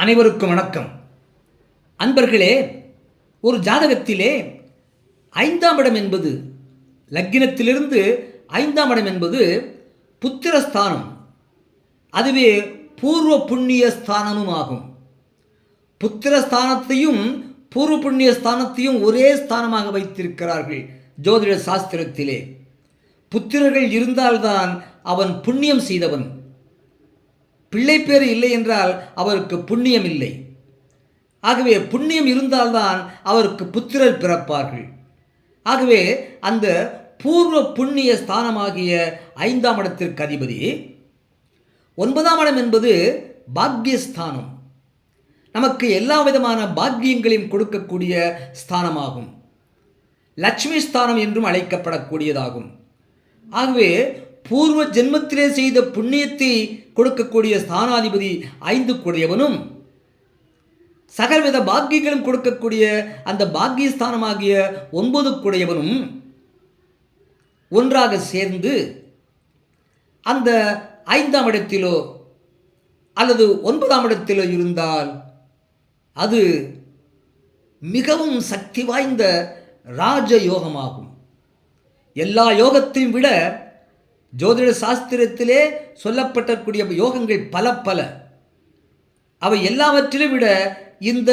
அனைவருக்கும் வணக்கம். அன்பர்களே ஒரு ஜாதகத்திலே ஐந்தாம் இடம் என்பது லக்கினத்திலிருந்து ஐந்தாம் இடம் என்பது புத்திரஸ்தானம். அதுவே பூர்வ புண்ணிய ஸ்தானமும் ஆகும். புத்திரஸ்தானத்தையும் பூர்வ புண்ணிய ஸ்தானத்தையும் ஒரே ஸ்தானமாக வைத்திருக்கிறார்கள் ஜோதிட சாஸ்திரத்திலே. புத்திரர்கள் இருந்தால்தான் அவன் புண்ணியம் செய்தவன். பிள்ளை பேர் இல்லை என்றால் அவருக்கு புண்ணியம் இல்லை. ஆகவே புண்ணியம் இருந்தால்தான் அவருக்கு புத்திரர் பிறப்பார்கள். ஆகவே அந்த பூர்வ புண்ணிய ஸ்தானமாகிய ஐந்தாம் இடத்திற்கு அதிபதி ஒன்பதாம் இடம் என்பது பாக்யஸ்தானம். நமக்கு எல்லா விதமான பாக்கியங்களையும் கொடுக்கக்கூடிய ஸ்தானமாகும். லட்சுமி ஸ்தானம் என்றும் அழைக்கப்படக்கூடியதாகும். ஆகவே பூர்வ ஜென்மத்திலே செய்த புண்ணியத்தை கொடுக்கக்கூடிய ஸ்தானாதிபதி ஐந்து கூடியவனும் சகலவித பாக்கியங்களும் கொடுக்கக்கூடிய அந்த பாக்கியஸ்தானமாகிய ஒன்பது கூடையவனும் ஒன்றாக சேர்ந்து அந்த ஐந்தாம் இடத்திலோ அல்லது ஒன்பதாம் இடத்திலோ இருந்தால் அது மிகவும் சக்தி வாய்ந்த ராஜ யோகமாகும் எல்லா யோகத்தையும் விட ஜோதிட சாஸ்திரத்திலே சொல்லப்பட்டக்கூடிய யோகங்கள் பல பல. அவை எல்லாவற்றிலும் விட இந்த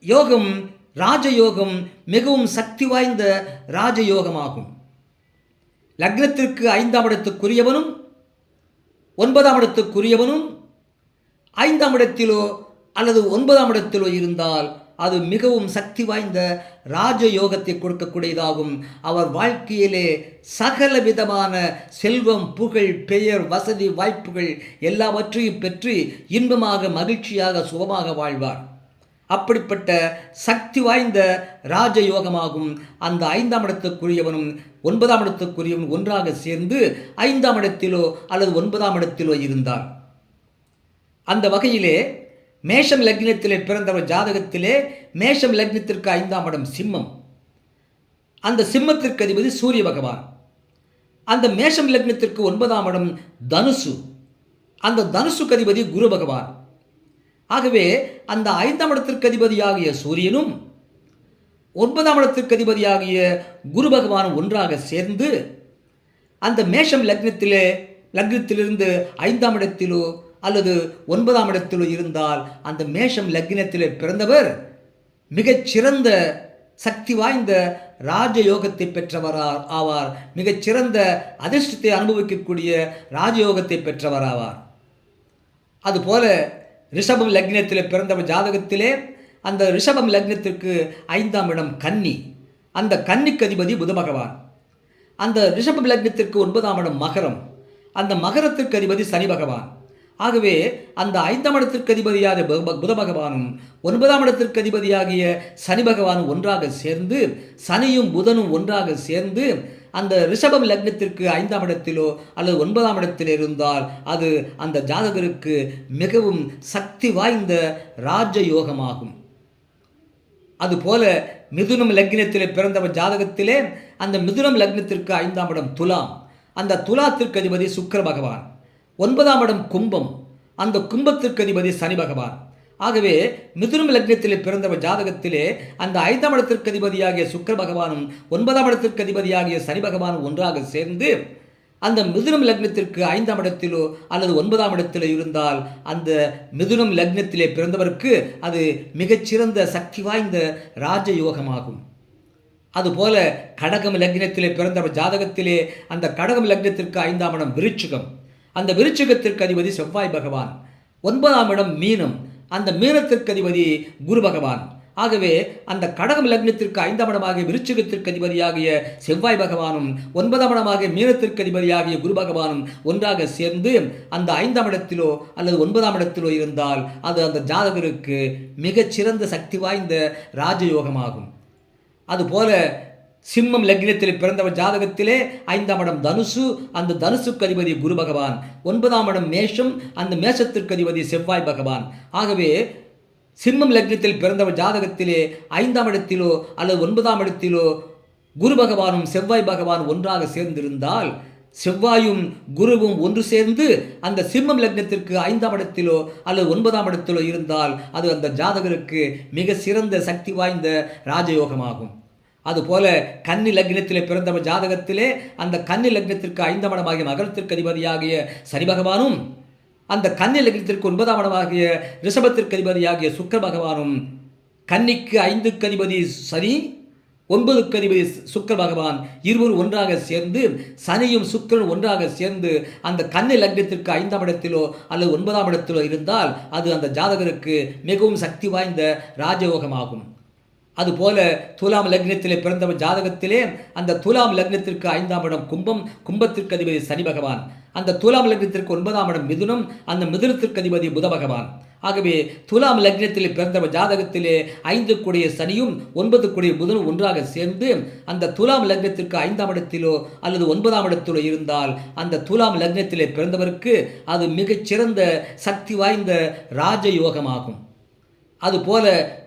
யோகம் ராஜயோகம் மிகவும் சக்தி வாய்ந்த ராஜயோகமாகும். லக்னத்திற்கு ஐந்தாம் இடத்துக்குரியவனும் ஒன்பதாம் இடத்துக்குரியவனும் ஐந்தாம் இடத்திலோ அல்லது ஒன்பதாம் இடத்திலோ இருந்தால் அது மிகவும் சக்தி வாய்ந்த ராஜயோகத்தை கொடுக்கக்கூடியதாகும். அவர் வாழ்க்கையிலே சகல விதமான செல்வம் புகழ் பெயர் வசதி வாய்ப்புகள் எல்லாவற்றையும் பெற்று இன்பமாக மகிழ்ச்சியாக சுகமாக வாழ்வார். அப்படிப்பட்ட சக்தி வாய்ந்த ராஜயோகமாகும். அந்த ஐந்தாம் இடத்துக்குரியவனும் ஒன்பதாம் இடத்துக்குரியவன் ஒன்றாக சேர்ந்து ஐந்தாம் இடத்திலோ அல்லது ஒன்பதாம் இடத்திலோ இருந்தார் அந்த வகையிலே மேஷம் லக்னத்திலே பிறந்தவர் ஜாதகத்திலே மேஷம் லக்னத்திற்கு ஐந்தாம் இடம் சிம்மம். அந்த சிம்மத்திற்கு அதிபதி சூரிய பகவான். அந்த மேஷம் லக்னத்திற்கு ஒன்பதாம் இடம் தனுசு. அந்த தனுசுக்கு அதிபதி குரு பகவான். ஆகவே அந்த ஐந்தாம் இடத்திற்கு அதிபதியாகிய சூரியனும் ஒன்பதாம் இடத்திற்கு அதிபதியாகிய குரு பகவானும் ஒன்றாக சேர்ந்து அந்த மேஷம் லக்னத்திலே லக்னத்திலிருந்து ஐந்தாம் இடத்திலோ அல்லது ஒன்பதாம் இடத்தில் இருந்தால் அந்த மேஷம் லக்னத்தில் பிறந்தவர் மிகச்சிறந்த சக்தி வாய்ந்த ராஜயோகத்தை பெற்றவரார் ஆவார். மிகச்சிறந்த அதிர்ஷ்டத்தை அனுபவிக்கக்கூடிய ராஜயோகத்தை பெற்றவராவார் அதுபோல ரிஷபம் லக்னத்தில் பிறந்தவர் ஜாதகத்திலே அந்த ரிஷபம் லக்னத்திற்கு ஐந்தாம் இடம் கன்னி. அந்த கன்னிக்கு அதிபதி புத பகவான். அந்த ரிஷபம் லக்னத்திற்கு ஒன்பதாம் இடம் மகரம். அந்த மகரத்திற்கு அதிபதி சனி பகவான். ஆகவே அந்த ஐந்தாம் இடத்திற்கு அதிபதியாக புத பகவானும் ஒன்பதாம் இடத்திற்கு அதிபதியாகிய சனி பகவானும் ஒன்றாக சேர்ந்து சனியும் புதனும் ஒன்றாக சேர்ந்து அந்த ரிஷபம் லக்னத்திற்கு ஐந்தாம் இடத்திலோ அல்லது ஒன்பதாம் இடத்தில் இருந்தால் அது அந்த ஜாதகருக்கு மிகவும் சக்தி வாய்ந்த ராஜ யோகமாகும் அதுபோல மிதுனம் லக்னத்திலே பிறந்தவர் ஜாதகத்திலே அந்த மிதுனம் லக்னத்திற்கு ஐந்தாம் இடம் துலாம். அந்த துலாத்திற்கு அதிபதி சுக்கர பகவான். ஒன்பதாம் இடம் கும்பம். அந்த கும்பத்திற்கு அதிபதி சனி பகவான். ஆகவே மிதுனம் லக்னத்திலே பிறந்தவர் ஜாதகத்திலே அந்த ஐந்தாம் இடத்திற்கு அதிபதியாகிய சுக்கர பகவானும் ஒன்பதாம் இடத்திற்கு அதிபதியாகிய சனி பகவானும் ஒன்றாக சேர்ந்து அந்த மிதுனம் லக்னத்திற்கு ஐந்தாம் இடத்திலோ அல்லது ஒன்பதாம் இடத்திலோ இருந்தால் அந்த மிதுனம் லக்னத்திலே பிறந்தவருக்கு அது மிகச்சிறந்த சக்தி வாய்ந்த ராஜயோகமாகும். அதுபோல கடகம் லக்னத்திலே பிறந்தவர் ஜாதகத்திலே அந்த கடகம் லக்னத்திற்கு ஐந்தாம் இடம் விருச்சிகம். அந்த விருச்சகத்திற்கு அதிபதி செவ்வாய் பகவான். ஒன்பதாம் இடம் மீனம். அந்த மீனத்திற்கு அதிபதி குரு பகவான். ஆகவே அந்த கடகம் லக்னத்திற்கு ஐந்தாம் இடமாக விருச்சிகத்திற்கு அதிபதியாகிய செவ்வாய் பகவானும் ஒன்பதாம் இடமாக மீனத்திற்கு அதிபதியாகிய குரு பகவானும் ஒன்றாக சேர்ந்து அந்த ஐந்தாம் இடத்திலோ அல்லது ஒன்பதாம் இடத்திலோ இருந்தால் அது அந்த ஜாதகருக்கு மிகச்சிறந்த சக்தி வாய்ந்த ராஜயோகமாகும். அதுபோல சிம்மம் லக்னத்தில் பிறந்தவர் ஜாதகத்திலே ஐந்தாம் இடம் தனுசு அந்த தனுசுக்கு அதிபதி குரு பகவான். ஒன்பதாம் இடம் மேஷம் அந்த மேஷத்திற்கு அதிபதி செவ்வாய் பகவான். ஆகவே சிம்மம் லக்னத்தில் பிறந்தவர் ஜாதகத்திலே ஐந்தாம் இடத்திலோ அல்லது ஒன்பதாம் இடத்திலோ குரு பகவானும் செவ்வாய் பகவான் ஒன்றாக சேர்ந்திருந்தால் செவ்வாயும் குருவும் ஒன்று சேர்ந்து அந்த சிம்மம் லக்னத்திற்கு ஐந்தாம் இடத்திலோ அல்லது ஒன்பதாம் இடத்திலோ இருந்தால் அது அந்த ஜாதகருக்கு மிக சிறந்த சக்தி வாய்ந்த ராஜயோகமாகும். அதுபோல கன்னி லக்னத்திலே பிறந்த ஜாதகத்திலே அந்த கன்னி லக்னத்திற்கு ஐந்தாம் இடமாகிய மகரத்திற்கு அதிபதியாகிய சனி பகவானும் அந்த கன்னி லக்னத்திற்கு ஒன்பதாம் இடமாகிய ரிஷபத்திற்கு அதிபதியாகிய சுக்கர பகவானும் கன்னிக்கு ஐந்துக்கு அதிபதி சனி ஒன்பதுக்கு அதிபதி சுக்கர பகவான் இருவரும் ஒன்றாக சேர்ந்து சனியும் சுக்கரன் ஒன்றாக சேர்ந்து அந்த கன்னி லக்னத்திற்கு ஐந்தாம் இடத்திலோ அல்லது ஒன்பதாம் இடத்திலோ இருந்தால் அது அந்த ஜாதகருக்கு மிகவும் சக்தி வாய்ந்த ராஜயோகமாகும். அதுபோல துலாம் லக்னத்திலே பிறந்தவன் ஜாதகத்திலே அந்த துலாம் லக்னத்திற்கு ஐந்தாம் இடம் கும்பம் கும்பத்திற்கு அதிபதி சனி பகவான். அந்த துலாம் லக்னத்திற்கு ஒன்பதாம் இடம் மிதுனம் அந்த மிதுனத்திற்கு அதிபதி புத பகவான். ஆகவே துலாம் லக்னத்திலே பிறந்தவன் ஜாதகத்திலே ஐந்து கூடிய சனியும் ஒன்பது கூடிய புதனும் ஒன்றாக சேர்ந்து அந்த துலாம் லக்னத்திற்கு ஐந்தாம் இடத்திலோ அல்லது ஒன்பதாம் இடத்திலோ இருந்தால் அந்த துலாம் லக்னத்திலே பிறந்தவருக்கு அது மிகச்சிறந்த சக்தி வாய்ந்த ராஜயோகமாகும். அதுபோல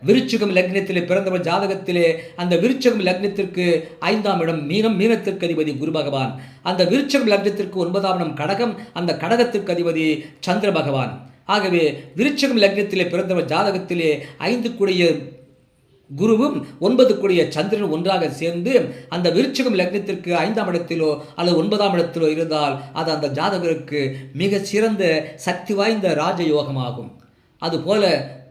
விருச்சிகம் லக்னத்திலே பிறந்தவர் ஜாதகத்திலே அந்த விருச்சகம் லக்னத்திற்கு ஐந்தாம் இடம் மீனம் மீனத்திற்கு அதிபதி குரு பகவான். அந்த விருச்சகம் லக்னத்திற்கு ஒன்பதாம் இடம் கடகம் அந்த கடகத்திற்கு அதிபதி சந்திர பகவான். ஆகவே விருச்சகம் லக்னத்திலே பிறந்தவர் ஜாதகத்திலே ஐந்து கூடிய குருவும் ஒன்பது கூடிய சந்திரன் ஒன்றாக சேர்ந்து அந்த விருச்சகம் லக்னத்திற்கு ஐந்தாம் இடத்திலோ அல்லது ஒன்பதாம் இடத்திலோ இருந்தால் அது அந்த ஜாதகருக்கு மிக சிறந்த சக்தி வாய்ந்த ராஜயோகமாகும். அதுபோல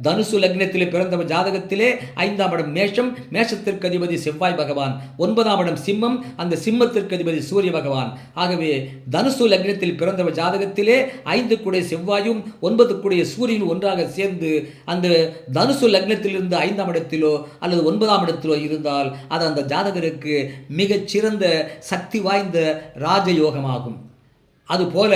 தனுசு லக்னத்திலே பிறந்த ஜாதகத்திலே ஐந்தாம் இடம் மேஷம் மேஷத்திற்கு அதிபதி செவ்வாய் பகவான். ஒன்பதாம் இடம் சிம்மம் அந்த சிம்மத்திற்கு அதிபதி சூரிய பகவான். ஆகவே தனுசு லக்னத்தில் பிறந்த ஜாதகத்திலே ஐந்து கூடிய செவ்வாயும் ஒன்பது கூடிய சூரியன் ஒன்றாக சேர்ந்து அந்த தனுசு லக்னத்திலிருந்து ஐந்தாம் இடத்திலோ அல்லது ஒன்பதாம் இடத்திலோ இருந்தால் அது அந்த ஜாதகருக்கு மிகச்சிறந்த சக்தி வாய்ந்த ராஜயோகமாகும். அதுபோல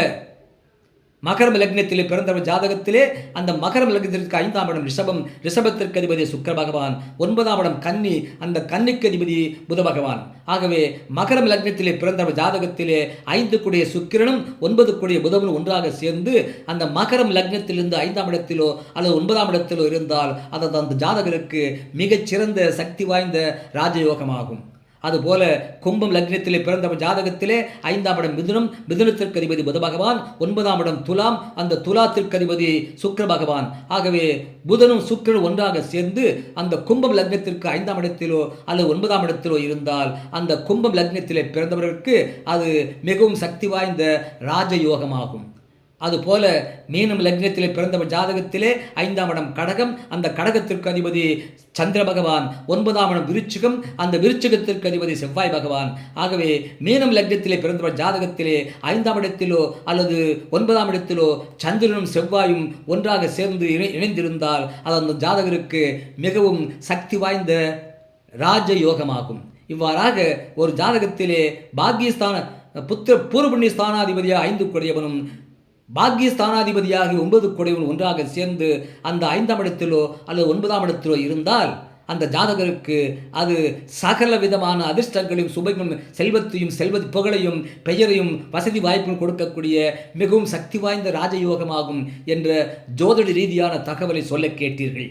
மகரம் லக்னத்திலே பிறந்தவர் ஜாதகத்திலே அந்த மகரம் லக்னத்திற்கு ஐந்தாம் இடம் ரிஷபம். ரிஷபத்திற்கு அதிபதி சுக்கர பகவான். ஒன்பதாம் இடம் கன்னி. அந்த கன்னிக்கு அதிபதி புத பகவான். ஆகவே மகரம் லக்னத்திலே பிறந்தவர் ஜாதகத்திலே ஐந்து கூடிய சுக்கிரனும் ஒன்பது கூடிய புதவனும் ஒன்றாக சேர்ந்து அந்த மகரம் லக்னத்திலிருந்து ஐந்தாம் இடத்திலோ அல்லது ஒன்பதாம் இடத்திலோ இருந்தால் அது அந்த ஜாதகருக்கு மிகச்சிறந்த சக்தி வாய்ந்த ராஜயோகமாகும். அதுபோல கும்பம் லக்னத்திலே பிறந்த ஜாதகத்திலே ஐந்தாம் இடம் மிதுனம் மிதுனத்திற்கு அதிபதி புத பகவான் ஒன்பதாம் இடம் துலாம் அந்த துலாத்திற்கு அதிபதி சுக்கர பகவான். ஆகவே புதனும் சுக்கரனும் ஒன்றாக சேர்ந்து அந்த கும்பம் லக்னத்திற்கு ஐந்தாம் இடத்திலோ அல்லது ஒன்பதாம் இடத்திலோ இருந்தால் அந்த கும்பம் லக்னத்திலே பிறந்தவர்களுக்கு அது மிகவும் சக்தி வாய்ந்த ராஜயோகமாகும். அதுபோல மீனம் லக்னத்திலே பிறந்தவர் ஜாதகத்திலே ஐந்தாம் இடம் கடகம். அந்த கடகத்திற்கு அதிபதி சந்திர பகவான். ஒன்பதாம் இடம் விருச்சிகம். அந்த விருச்சிகத்திற்கு அதிபதி செவ்வாய் பகவான். ஆகவே மீனம் லக்னத்திலே பிறந்தவர் ஜாதகத்திலே ஐந்தாம் இடத்திலோ அல்லது ஒன்பதாம் இடத்திலோ சந்திரனும் செவ்வாயும் ஒன்றாக சேர்ந்து இணை இணைந்திருந்தால் அது அந்த ஜாதகருக்கு மிகவும் சக்தி வாய்ந்த ராஜ யோகமாகும் இவ்வாறாக ஒரு ஜாதகத்திலே பாக்கியஸ்தான புத்திர பூர்வபுண்ணிய ஸ்தானாதிபதியாக ஐந்து கூடியவனும் பாக்கியஸ்தானாதிபதியாகி ஒன்பது கொடைவன் ஒன்றாக சேர்ந்து அந்த ஐந்தாம் இடத்திலோ அல்லது ஒன்பதாம் இடத்திலோ இருந்தால் அந்த ஜாதகருக்கு அது சகல விதமான அதிர்ஷ்டங்களையும் சுபையும் செல்வத்தையும் செல்வ புகழையும் பெயரையும் வசதி வாய்ப்பும் கொடுக்கக்கூடிய மிகவும் சக்தி வாய்ந்த ராஜயோகமாகும் என்ற ஜோதிட ரீதியான தகவலை சொல்ல கேட்டீர்கள்.